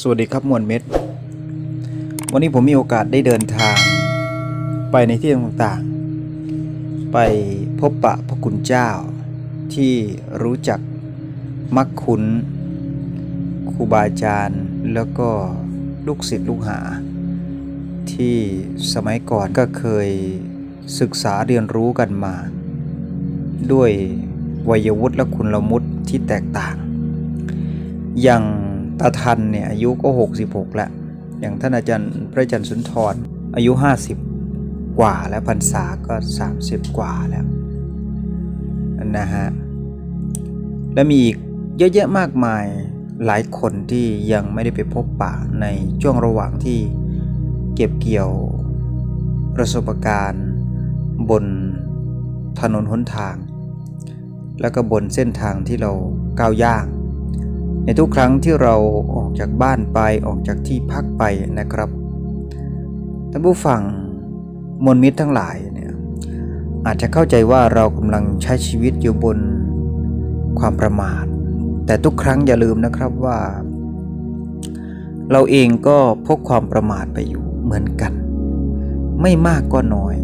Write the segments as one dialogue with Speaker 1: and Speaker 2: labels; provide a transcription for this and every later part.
Speaker 1: สวัสดีครับมวลเม็ด วันนี้ผมมีโอกาสได้เดินทาง ไปในที่ต่างๆ ไปพบปะพระคุณเจ้า ที่รู้จักมักคุ้นครูบาอาจารย์ แล้วก็ลูกศิษย์ลูกหา ที่สมัยก่อนก็เคยศึกษาเรียนรู้กันมา ด้วยวัยวุฒิและคุณละมุดที่แตกต่าง อย่าง ตาทันเนี่ยอายุก็ 66 แล้ว อย่างท่านอาจารย์พระอาจารย์สุนทรอายุ 50 กว่าแล้วพรรษาก็ 30 กว่าแล้วนะฮะและมีอีกเยอะแยะมากมายหลายคนที่ยังไม่ได้ไปพบปะในช่วงระหว่างที่เก็บเกี่ยวประสบการณ์ บนถนนหนทาง แล้วก็บนเส้นทางที่เราก้าวย่าง ในทุกครั้งที่เราออกจากบ้านไปออกจากที่พักไปนะครับท่านผู้ฟังมวลมิตรทั้งหลายเนี่ยอาจจะเข้าใจว่าเรากำลังใช้ชีวิตอยู่บนความประมาท แต่ทุกครั้งอย่าลืมนะครับว่า เราเองก็พกความประมาทไปอยู่เหมือนกัน ไม่มากก็น้อย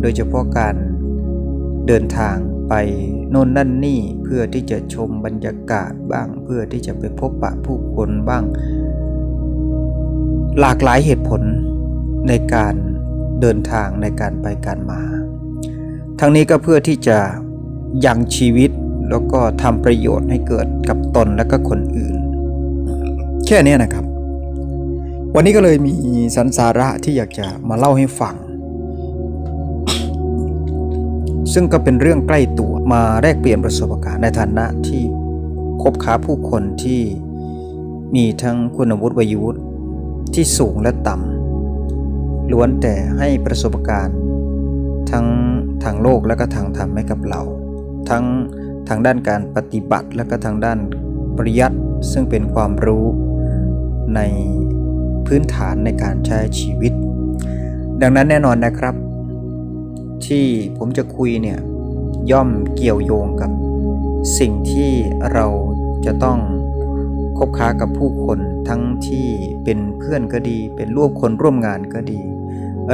Speaker 1: โดยเฉพาะการเดินทาง ไปโน่นนั่นนี่เพื่อที่จะชมบรรยากาศบ้าง เพื่อที่จะไปพบปะผู้คนบ้าง หลากหลายเหตุผลในการเดินทางในการไปการมา ทั้งนี้ก็เพื่อที่จะยังชีวิตแล้วก็ทำประโยชน์ให้เกิดกับตนและก็คนอื่น แค่นี้นะครับ วันนี้ก็เลยมีสันสาระที่อยากจะมาเล่าให้ฟัง ซึ่งก็เป็นเรื่องใกล้ตัวมาแลกเปลี่ยนประสบการณ์ในฐานะที่คบค้าผู้คนที่มีทั้งคุณวุฒิวัยวุฒิที่สูงและต่ำล้วนแต่ให้ประสบการณ์ ทั้งทางโลกและก็ทางธรรมให้กับเรา ทั้งทางด้านการปฏิบัติและก็ทางด้านปริยัติซึ่งเป็นความรู้ในพื้นฐานในการใช้ชีวิต ดังนั้นแน่นอนนะครับ ที่ผมจะคุยเนี่ยย่อมเกี่ยวโยงกับ สิ่งที่เราจะต้องคบค้ากับผู้คนทั้งที่เป็นเพื่อนก็ดี เป็นร่วมคนร่วมงานก็ดี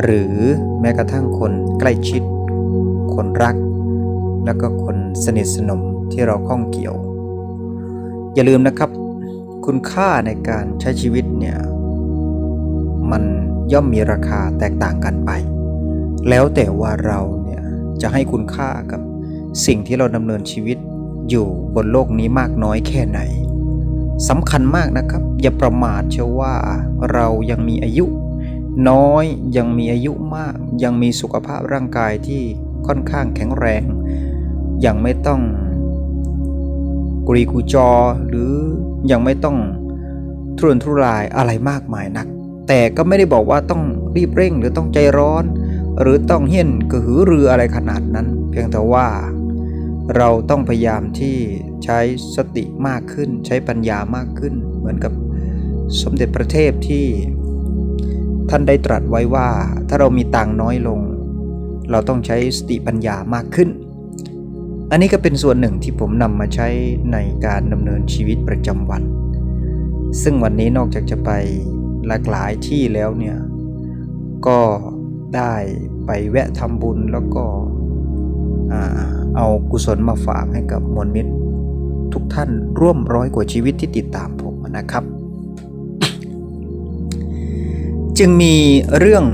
Speaker 1: หรือแม้กระทั่งคนใกล้ชิด คนรัก แล้วก็คนสนิทสนมที่เราข้องเกี่ยว อย่าลืมนะครับ คุณค่าในการใช้ชีวิตเนี่ย มันย่อมมีราคาแตกต่างกันไป แล้วแต่ว่าเราเนี่ยจะให้คุณค่ากับสิ่งที่เราดำเนินชีวิตอยู่บนโลกนี้มากน้อยแค่ไหนสำคัญมากนะครับ อย่าประมาทเชื่อว่าเรายังมีอายุ น้อยยังมีอายุมาก ยังมีสุขภาพร่างกายที่ค่อนข้างแข็งแรง ยังไม่ต้องกุรีกูจอหรือยังไม่ต้องทุรนทุรายอะไรมากมายนัก แต่ก็ไม่ได้บอกว่าต้องรีบเร่งหรือต้องใจร้อน หรือต้องเฮี้ยนกระหือรืออะไรขนาดนั้น เพียงแต่ว่า เราต้องพยายามที่ใช้สติมากขึ้น ใช้ปัญญามากขึ้น เหมือนกับสมเด็จพระเทพที่ท่านได้ตรัสไว้ว่าถ้าเรามีตังน้อยลง เราต้องใช้สติปัญญามากขึ้น อันนี้ก็เป็นส่วนหนึ่งที่ผมนำมาใช้ในการดำเนินชีวิตประจำวัน ซึ่งวันนี้นอกจากจะไปหลากหลายที่แล้วเนี่ย ก็ ได้ไปแวะทำบุญแล้วก็เอากุศลมาฝากให้กับมวลมิตร ทุกท่านร่วมร้อยกว่าชีวิตที่ติดตามผมนะครับ จึงมีเรื่อง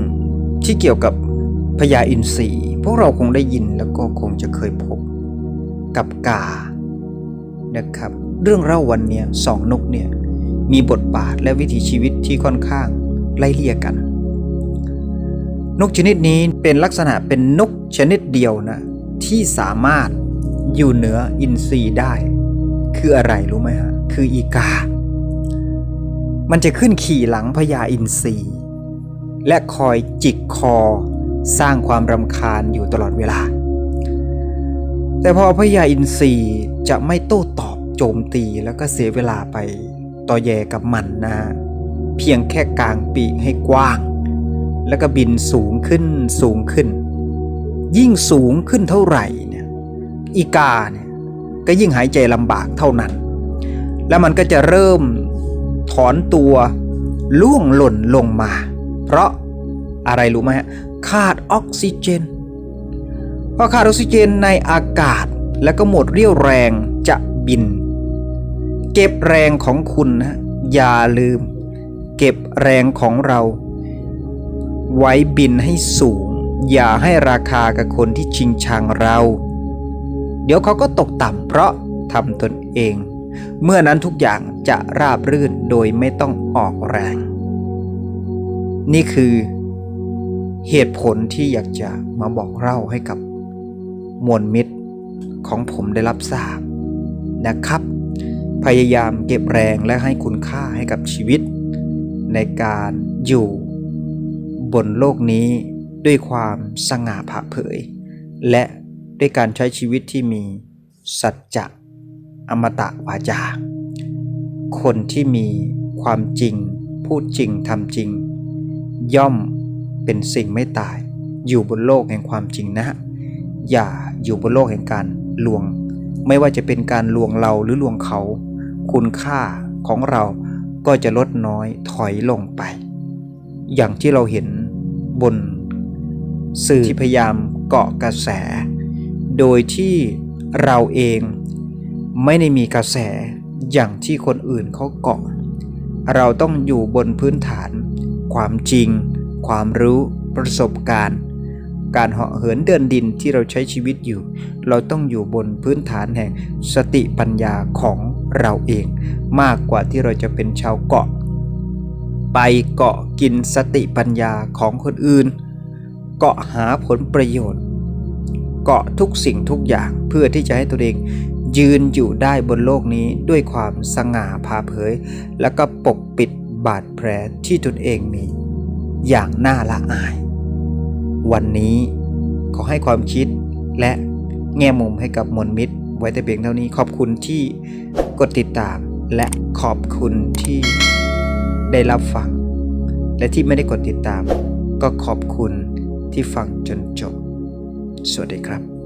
Speaker 1: ที่เกี่ยวกับพญาอินทรีพวกเราคงได้ยินแล้วก็คงจะเคยพบกับกานะครับ เรื่องเล่าวันนี้สองนกเนี่ยมีบทบาทและวิถีชีวิตที่ค่อนข้างไล่เลี่ยกัน นกชนิดนี้เป็นลักษณะเป็นนกชนิดเดียวนะ ที่สามารถอยู่เหนืออินทรีได้ คืออะไรรู้ไหมฮะ คืออีกา มันจะขึ้นขี่หลังพญาอินทรีและคอยจิกคอ สร้างความรำคาญอยู่ตลอดเวลา แต่พอพญาอินทรีจะไม่โต้ตอบโจมตีแล้วก็เสียเวลาไปต่อแย่กับมันนะ เพียงแค่กลางปีกให้กว้าง แล้วก็บินสูงขึ้นสูงขึ้น ยิ่งสูงขึ้นเท่าไหร่เนี่ยอีกาเนี่ยก็ยิ่งหายใจลำบากเท่านั้น แล้วมันก็จะเริ่มถอนตัวล่วงหล่นลงมา เพราะอะไรรู้ไหมฮะขาดออกซิเจนพอขาดออกซิเจนในอากาศแล้วก็หมดเรี่ยวแรงจะบิน เก็บแรงของคุณนะอย่าลืม เก็บแรงของเรา ไว้บินให้สูง อย่าให้ราคากับคนที่ชิงชังเรา เดี๋ยวเขาก็ตกต่ำเพราะทำตนเอง เมื่อนั้นทุกอย่างจะราบรื่นโดยไม่ต้องออกแรง นี่คือเหตุผลที่อยากจะมาบอกเล่าให้กับมวลมิตรของผมได้รับทราบนะครับ พยายามเก็บแรงและให้คุณค่าให้กับชีวิต ในการอยู่ บนโลกนี้ด้วยความสง่าผ่าเผย และด้วยการใช้ชีวิตที่มีสัจจะอมตะวาจา คนที่มีความจริง พูดจริงทำจริง ย่อมเป็นสิ่งไม่ตาย อยู่บนโลกแห่งความจริงนะฮะอย่าอยู่บนโลกแห่งการลวง ไม่ว่าจะเป็นการลวงเราหรือลวงเขา คุณค่าของเราก็จะลดน้อยถอยลงไป อย่างที่เราเห็น บน สื่อที่พยายามเกาะกระแส โดยที่เราเองไม่ได้มีกระแสอย่างที่คนอื่นเขาเกาะ เราต้องอยู่บนพื้นฐาน ความจริง ความรู้ประสบการณ์ การเหาะเหินเดินดินที่เราใช้ชีวิตอยู่ เราต้องอยู่บนพื้นฐานแห่งสติปัญญาของเราเอง มากกว่าที่เราจะเป็นชาวเกาะ ไปเกาะกินสติปัญญาของคนอื่น เกาะหาผลประโยชน์ เกาะทุกสิ่งทุกอย่างเพื่อที่จะให้ตัวเองยืนอยู่ได้บนโลกนี้ด้วยความสง่าผ่าเผย แล้วก็ปกปิดบาดแผลที่ตนเองมี อย่างน่าละอาย วันนี้ขอให้ความคิดและแง่มุมให้กับมวลมิตร ไว้แต่เพียงเท่านี้ขอบคุณที่กดติดตามและขอบคุณที่ ได้รับฟัง และที่ไม่ได้กดติดตาม ก็ขอบคุณที่ฟังจนจบ สวัสดีครับ